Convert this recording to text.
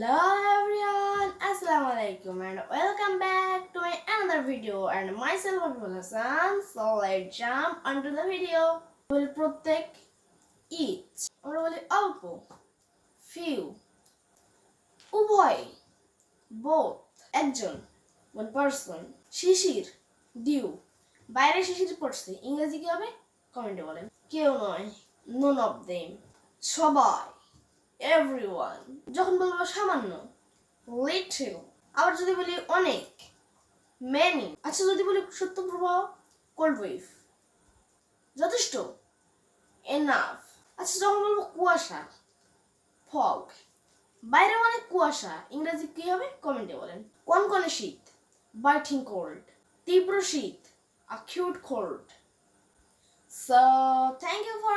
Hello everyone, Assalamu alaikum and welcome back to my another video and myself Abdul Hassan. So let's jump onto the video. বলি প্রত্যেক each আমরা বলি অল্প few উভয় both একজন one person শিশির due বাইরে শিশির পড়ছে ইংরেজি কি হবে কমেন্টে বলেন কেউ নয় নন অফ দেম সবাই এভরিওয়ান যখন বলব সামান্য লিটল আবার যদি বলি অনেক মেনি আচ্ছা যদি বলি সত্য প্রবাহ কোল্ড ওয়েভ যথেষ্ট? এনাফ আচ্ছা যখন বলব কুয়াশা ফগ বাইরে অনেক কুয়াশা ইংরেজি কি হবে? কমেন্টে বলেন। কোন কোন শীত? বাইটিং কোল্ড তীব্র শীত, acute cold. So, thank you for